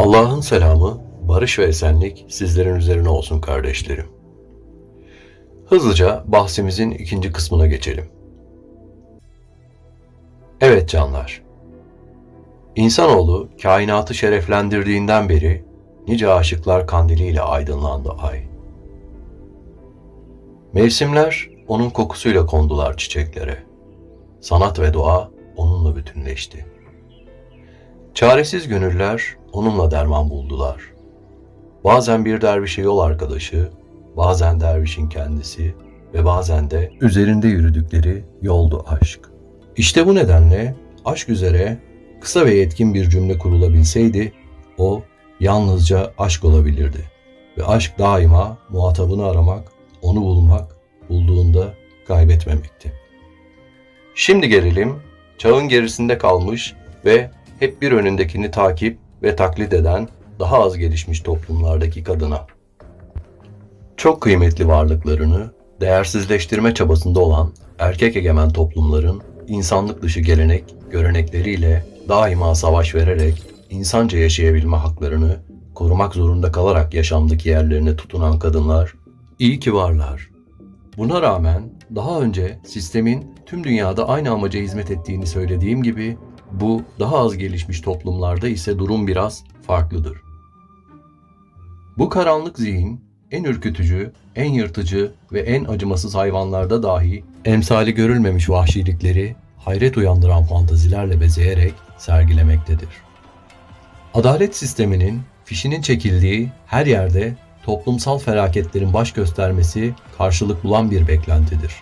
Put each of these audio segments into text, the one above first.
Allah'ın selamı, barış ve esenlik sizlerin üzerine olsun kardeşlerim. Hızlıca bahsimizin ikinci kısmına geçelim. Evet canlar. İnsanoğlu kainatı şereflendirdiğinden beri nice aşıklar kandiliyle aydınlandı ay. Mevsimler onun kokusuyla kondular çiçeklere. Sanat ve doğa onunla bütünleşti. Çaresiz gönüller onunla derman buldular. Bazen bir dervişe yol arkadaşı, bazen dervişin kendisi ve bazen de üzerinde yürüdükleri yoldu aşk. İşte bu nedenle aşk üzere kısa ve yetkin bir cümle kurulabilseydi o yalnızca aşk olabilirdi. Ve aşk daima muhatabını aramak, onu bulmak, bulduğunda kaybetmemekti. Şimdi gelelim çağın gerisinde kalmış ve hep bir önündekini takip ve taklit eden daha az gelişmiş toplumlardaki kadına. Çok kıymetli varlıklarını değersizleştirme çabasında olan erkek egemen toplumların insanlık dışı gelenek, görenekleriyle daima savaş vererek insanca yaşayabilme haklarını korumak zorunda kalarak yaşamdaki yerlerine tutunan kadınlar iyi ki varlar. Buna rağmen daha önce sistemin tüm dünyada aynı amaca hizmet ettiğini söylediğim gibi bu daha az gelişmiş toplumlarda ise durum biraz farklıdır. Bu karanlık zihin en ürkütücü, en yırtıcı ve en acımasız hayvanlarda dahi emsali görülmemiş vahşilikleri hayret uyandıran fantazilerle bezeyerek sergilemektedir. Adalet sisteminin fişinin çekildiği her yerde toplumsal felaketlerin baş göstermesi karşılık bulan bir beklentidir.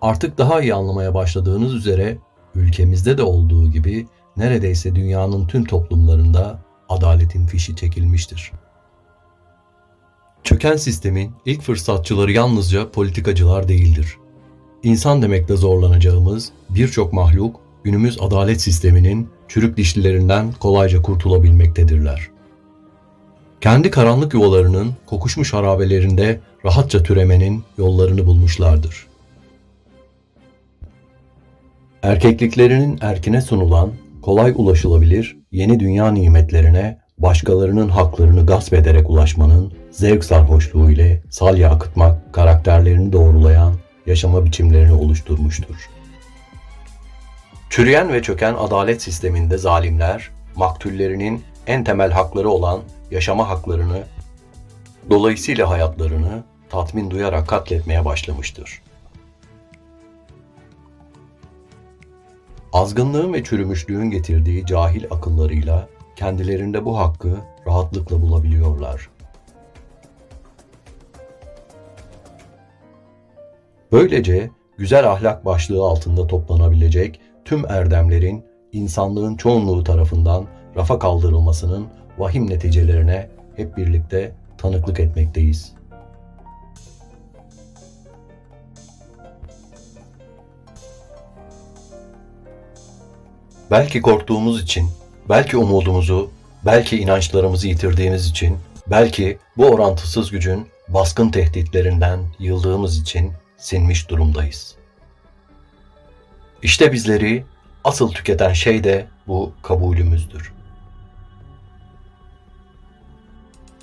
Artık daha iyi anlamaya başladığınız üzere ülkemizde de olduğu gibi neredeyse dünyanın tüm toplumlarında adaletin fişi çekilmiştir. Çöken sistemin ilk fırsatçıları yalnızca politikacılar değildir. İnsan demekte zorlanacağımız birçok mahluk günümüz adalet sisteminin çürük dişlilerinden kolayca kurtulabilmektedirler. Kendi karanlık yuvalarının kokuşmuş harabelerinde rahatça türemenin yollarını bulmuşlardır. Erkekliklerinin erkine sunulan, kolay ulaşılabilir yeni dünya nimetlerine başkalarının haklarını gasp ederek ulaşmanın zevk sarhoşluğu ile salya akıtmak karakterlerini doğrulayan yaşama biçimlerini oluşturmuştur. Çürüyen ve çöken adalet sisteminde zalimler, maktullerinin en temel hakları olan yaşama haklarını, dolayısıyla hayatlarını tatmin duyarak katletmeye başlamıştır. Azgınlığın ve çürümüşlüğün getirdiği cahil akıllarıyla kendilerinde bu hakkı rahatlıkla bulabiliyorlar. Böylece güzel ahlak başlığı altında toplanabilecek tüm erdemlerin insanlığın çoğunluğu tarafından rafa kaldırılmasının vahim neticelerine hep birlikte tanıklık etmekteyiz. Belki korktuğumuz için, belki umudumuzu, belki inançlarımızı yitirdiğimiz için, belki bu orantısız gücün baskın tehditlerinden yıldığımız için sinmiş durumdayız. İşte bizleri asıl tüketen şey de bu kabulümüzdür.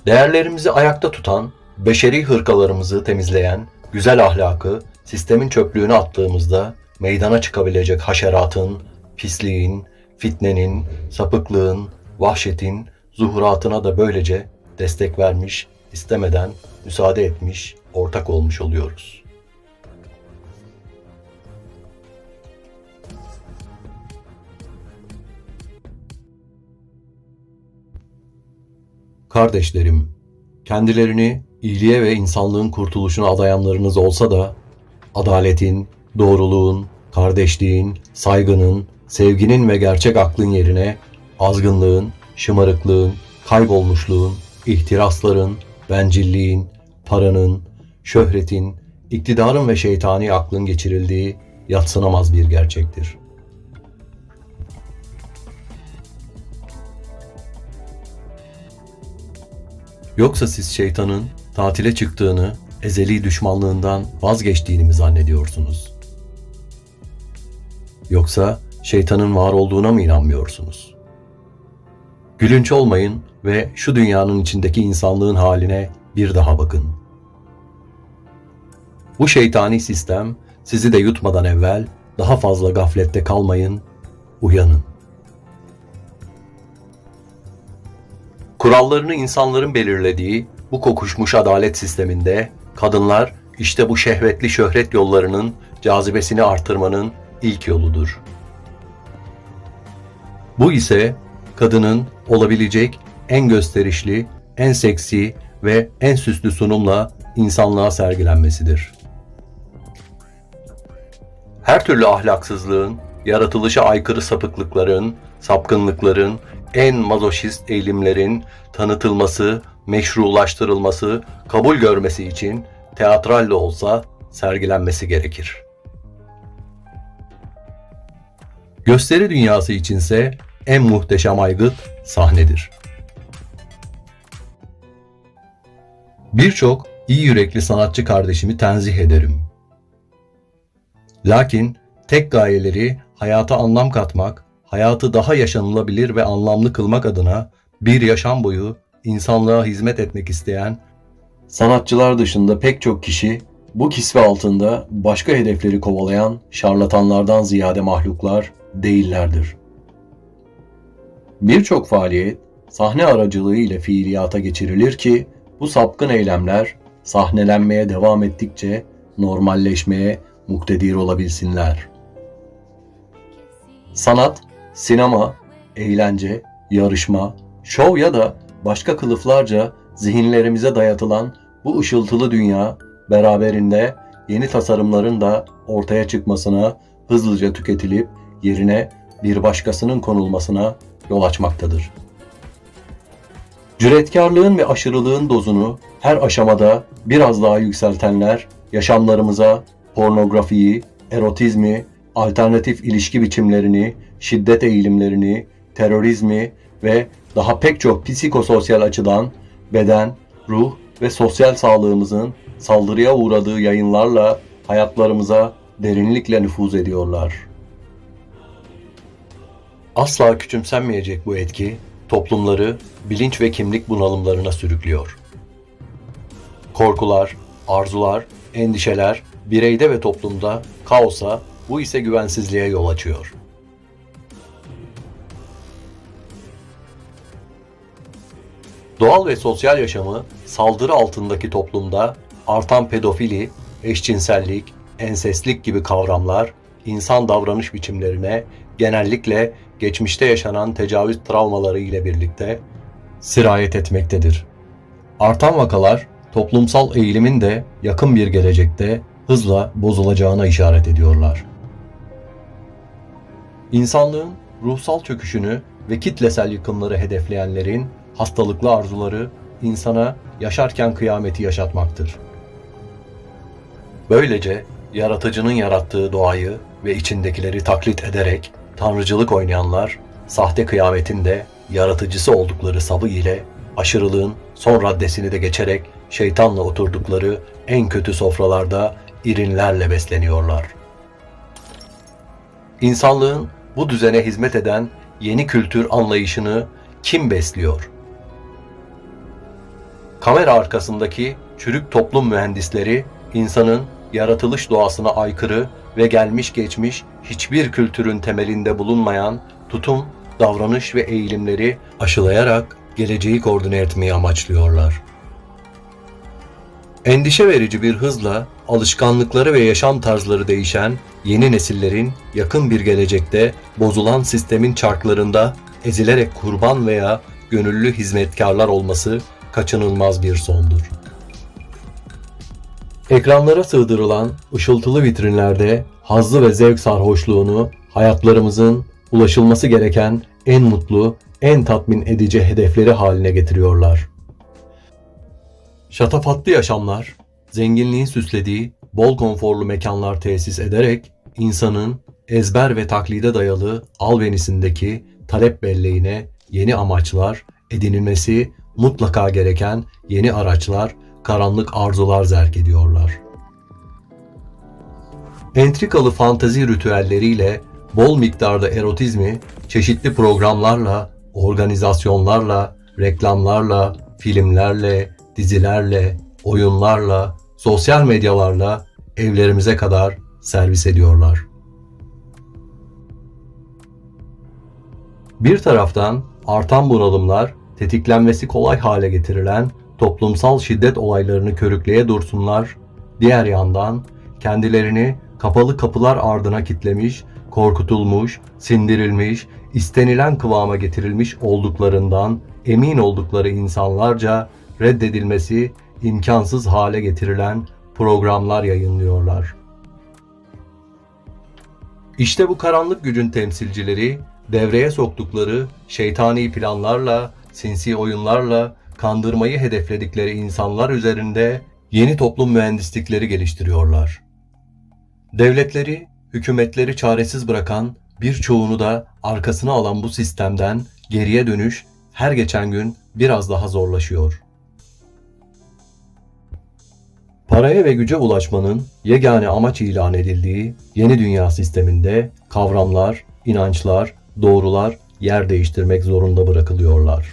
Değerlerimizi ayakta tutan, beşeri hırkalarımızı temizleyen, güzel ahlakı sistemin çöplüğüne attığımızda meydana çıkabilecek haşeratın, pisliğin, fitnenin, sapıklığın, vahşetin zuhuratına da böylece destek vermiş, istemeden müsaade etmiş, ortak olmuş oluyoruz. Kardeşlerim, kendilerini iyiliğe ve insanlığın kurtuluşuna adayanlarınız olsa da adaletin, doğruluğun, kardeşliğin, saygının, sevginin ve gerçek aklın yerine azgınlığın, şımarıklığın, kaybolmuşluğun, ihtirasların, bencilliğin, paranın, şöhretin, iktidarın ve şeytani aklın geçirildiği yatsınamaz bir gerçektir. Yoksa siz şeytanın tatile çıktığını, ezeli düşmanlığından vazgeçtiğini mi zannediyorsunuz? Yoksa şeytanın var olduğuna mı inanmıyorsunuz? Gülünç olmayın ve şu dünyanın içindeki insanlığın haline bir daha bakın. Bu şeytani sistem sizi de yutmadan evvel daha fazla gaflette kalmayın, uyanın. Kurallarını insanların belirlediği bu kokuşmuş adalet sisteminde kadınlar işte bu şehvetli şöhret yollarının cazibesini artırmanın ilk yoludur. Bu ise kadının olabilecek en gösterişli, en seksi ve en süslü sunumla insanlığa sergilenmesidir. Her türlü ahlaksızlığın, yaratılışa aykırı sapıklıkların, sapkınlıkların, en mazoşist eğilimlerin tanıtılması, meşrulaştırılması, kabul görmesi için teatral de olsa sergilenmesi gerekir. Gösteri dünyası içinse en muhteşem aygıt sahnedir. Birçok iyi yürekli sanatçı kardeşimi tenzih ederim. Lakin tek gayeleri hayata anlam katmak, hayatı daha yaşanılabilir ve anlamlı kılmak adına bir yaşam boyu insanlığa hizmet etmek isteyen sanatçılar dışında pek çok kişi bu kisve altında başka hedefleri kovalayan şarlatanlardan ziyade mahluklar değillerdir. Birçok faaliyet sahne aracılığı ile fiiliyata geçirilir ki bu sapkın eylemler sahnelenmeye devam ettikçe normalleşmeye muktedir olabilsinler. Sanat, sinema, eğlence, yarışma, şov ya da başka kılıflarca zihinlerimize dayatılan bu ışıltılı dünya beraberinde yeni tasarımların da ortaya çıkmasına, hızlıca tüketilip yerine bir başkasının konulmasına yol açmaktadır. Cüretkarlığın ve aşırılığın dozunu her aşamada biraz daha yükseltenler yaşamlarımıza pornografiyi, erotizmi, alternatif ilişki biçimlerini, şiddet eğilimlerini, terörizmi ve daha pek çok psikososyal açıdan beden, ruh ve sosyal sağlığımızın saldırıya uğradığı yayınlarla hayatlarımıza derinlikle nüfuz ediyorlar. Asla küçümsenmeyecek bu etki toplumları bilinç ve kimlik bunalımlarına sürüklüyor. Korkular, arzular, endişeler bireyde ve toplumda kaosa, bu ise güvensizliğe yol açıyor. Doğal ve sosyal yaşamı saldırı altındaki toplumda artan pedofili, eşcinsellik, enseslik gibi kavramlar insan davranış biçimlerine genellikle geçmişte yaşanan tecavüz travmaları ile birlikte sirayet etmektedir. Artan vakalar toplumsal eğilimin de yakın bir gelecekte hızla bozulacağına işaret ediyorlar. İnsanlığın ruhsal çöküşünü ve kitlesel yıkımları hedefleyenlerin hastalıklı arzuları insana yaşarken kıyameti yaşatmaktır. Böylece yaratıcının yarattığı doğayı ve içindekileri taklit ederek tanrıcılık oynayanlar sahte kıyametin de yaratıcısı oldukları sabı ile aşırılığın son raddesini de geçerek şeytanla oturdukları en kötü sofralarda irinlerle besleniyorlar. İnsanlığın bu düzene hizmet eden yeni kültür anlayışını kim besliyor? Kamera arkasındaki çürük toplum mühendisleri insanın yaratılış doğasına aykırı ve gelmiş geçmiş hiçbir kültürün temelinde bulunmayan tutum, davranış ve eğilimleri aşılayarak geleceği koordine etmeyi amaçlıyorlar. Endişe verici bir hızla alışkanlıkları ve yaşam tarzları değişen yeni nesillerin yakın bir gelecekte bozulan sistemin çarklarında ezilerek kurban veya gönüllü hizmetkarlar olması kaçınılmaz bir sondur. Ekranlara sığdırılan ışıltılı vitrinlerde hazzı ve zevk sarhoşluğunu hayatlarımızın ulaşılması gereken en mutlu, en tatmin edici hedefleri haline getiriyorlar. Şatafatlı yaşamlar, zenginliğin süslediği bol konforlu mekanlar tesis ederek insanın ezber ve taklide dayalı alvenisindeki talep belleğine yeni amaçlar edinilmesi mutlaka gereken yeni araçlar, karanlık arzular zerk ediyorlar. Entrikalı fantezi ritüelleriyle bol miktarda erotizmi çeşitli programlarla organizasyonlarla, reklamlarla, filmlerle, dizilerle, oyunlarla, sosyal medyalarla evlerimize kadar servis ediyorlar. Bir taraftan artan bunalımlar, tetiklenmesi kolay hale getirilen toplumsal şiddet olaylarını körükleye dursunlar, diğer yandan kendilerini kapalı kapılar ardına kitlemiş, korkutulmuş, sindirilmiş, istenilen kıvama getirilmiş olduklarından emin oldukları insanlarca reddedilmesi imkansız hale getirilen programlar yayınlıyorlar. İşte bu karanlık gücün temsilcileri devreye soktukları şeytani planlarla, sinsi oyunlarla kandırmayı hedefledikleri insanlar üzerinde yeni toplum mühendislikleri geliştiriyorlar. Devletleri, hükümetleri çaresiz bırakan, birçoğunu da arkasına alan bu sistemden geriye dönüş her geçen gün biraz daha zorlaşıyor. Paraya ve güce ulaşmanın yegane amaç ilan edildiği yeni dünya sisteminde kavramlar, inançlar, doğrular yer değiştirmek zorunda bırakılıyorlar.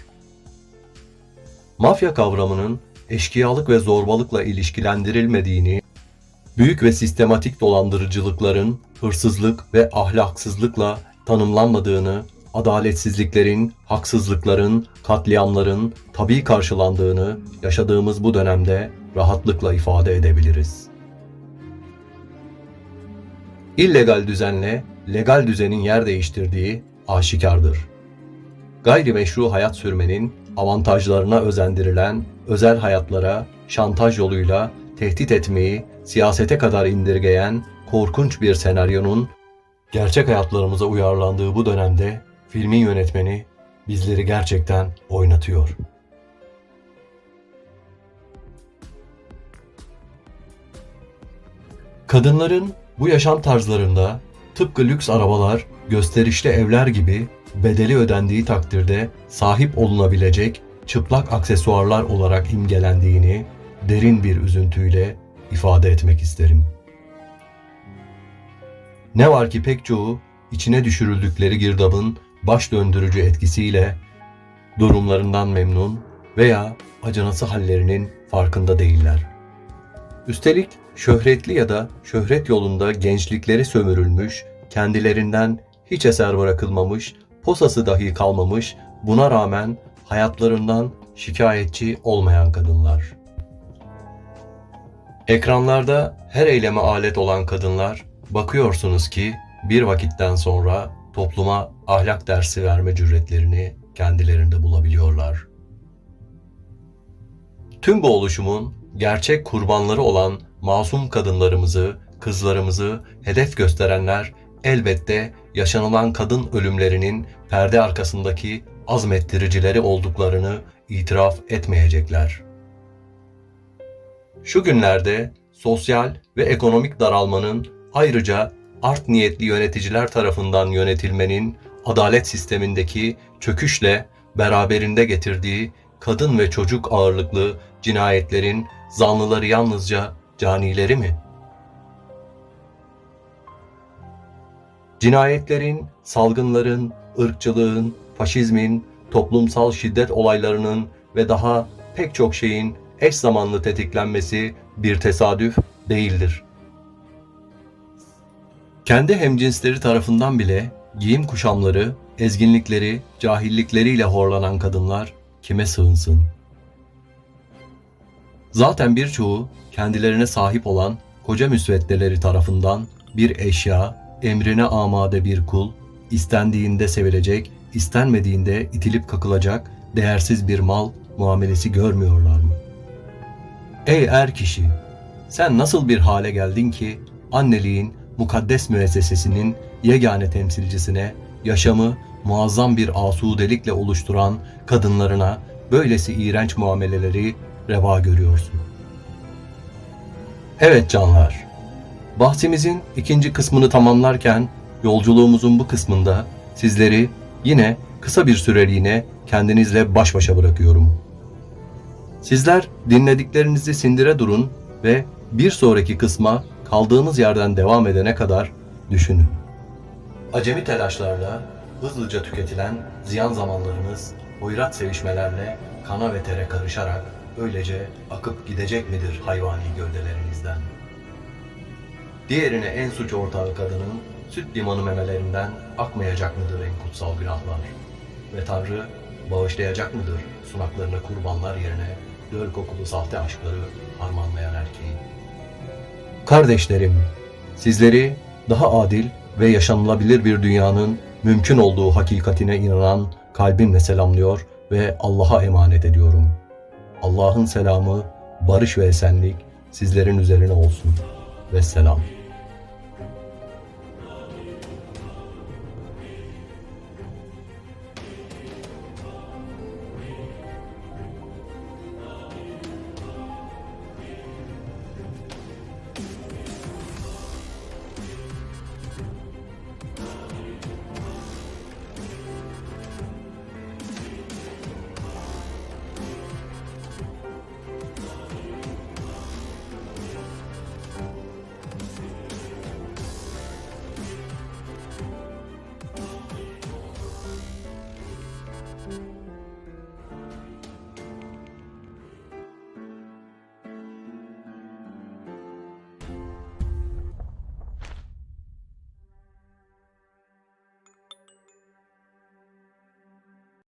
Mafya kavramının eşkıyalık ve zorbalıkla ilişkilendirilmediğini, büyük ve sistematik dolandırıcılıkların hırsızlık ve ahlaksızlıkla tanımlanmadığını, adaletsizliklerin, haksızlıkların, katliamların tabii karşılandığını yaşadığımız bu dönemde rahatlıkla ifade edebiliriz. İllegal düzenle legal düzenin yer değiştirdiği aşikardır. Gayrimeşru hayat sürmenin avantajlarına özendirilen özel hayatlara şantaj yoluyla tehdit etmeyi siyasete kadar indirgeyen korkunç bir senaryonun gerçek hayatlarımıza uyarlandığı bu dönemde filmin yönetmeni bizleri gerçekten oynatıyor. Kadınların bu yaşam tarzlarında tıpkı lüks arabalar, gösterişli evler gibi bedeli ödendiği takdirde sahip olunabilecek çıplak aksesuarlar olarak imgelendiğini derin bir üzüntüyle ifade etmek isterim. Ne var ki pek çoğu içine düşürüldükleri girdabın baş döndürücü etkisiyle durumlarından memnun veya acınası hallerinin farkında değiller. Üstelik şöhretli ya da şöhret yolunda gençlikleri sömürülmüş, kendilerinden hiç eser bırakılmamış, posası dahi kalmamış, buna rağmen hayatlarından şikayetçi olmayan kadınlar. Ekranlarda her eyleme alet olan kadınlar, bakıyorsunuz ki bir vakitten sonra topluma ahlak dersi verme cüretlerini kendilerinde bulabiliyorlar. Tüm bu oluşumun gerçek kurbanları olan masum kadınlarımızı, kızlarımızı hedef gösterenler elbette yaşanılan kadın ölümlerinin perde arkasındaki azmettiricileri olduklarını itiraf etmeyecekler. Şu günlerde sosyal ve ekonomik daralmanın ayrıca art niyetli yöneticiler tarafından yönetilmenin adalet sistemindeki çöküşle beraberinde getirdiği kadın ve çocuk ağırlıklı cinayetlerin zanlıları yalnızca canileri mi? Cinayetlerin, salgınların, ırkçılığın, faşizmin, toplumsal şiddet olaylarının ve daha pek çok şeyin eş zamanlı tetiklenmesi bir tesadüf değildir. Kendi hemcinsleri tarafından bile giyim kuşamları, ezginlikleri, cahillikleriyle horlanan kadınlar kime sığınsın? Zaten birçoğu kendilerine sahip olan koca müsveddeleri tarafından bir eşya, emrine amade bir kul, istendiğinde sevilecek, istenmediğinde itilip kakılacak değersiz bir mal muamelesi görmüyorlar mı? Ey er kişi! Sen nasıl bir hale geldin ki anneliğin mukaddes müessesesinin yegane temsilcisine yaşamı muazzam bir asudelikle oluşturan kadınlarına böylesi iğrenç muameleleri reva görüyorsun. Evet canlar, bahsimizin ikinci kısmını tamamlarken yolculuğumuzun bu kısmında sizleri yine kısa bir süreliğine kendinizle baş başa bırakıyorum. Sizler dinlediklerinizi sindire durun ve bir sonraki kısma kaldığımız yerden devam edene kadar düşünün. Acemi telaşlarla hızlıca tüketilen ziyan zamanlarınız hoyrat sevişmelerle kana ve tere karışarak öylece akıp gidecek midir hayvani gövdelerinizden? Diğerine en suç ortağı kadının süt limanı memelerinden akmayacak mıdır en kutsal günahlar? Ve Tanrı bağışlayacak mıdır sunaklarına kurbanlar yerine döl kokulu sahte aşkları harmanlayan erkeğin? Kardeşlerim, sizleri daha adil ve yaşanılabilir bir dünyanın mümkün olduğu hakikatine inanan kalbimle selamlıyor ve Allah'a emanet ediyorum. Allah'ın selamı, barış ve esenlik sizlerin üzerine olsun. Vesselam.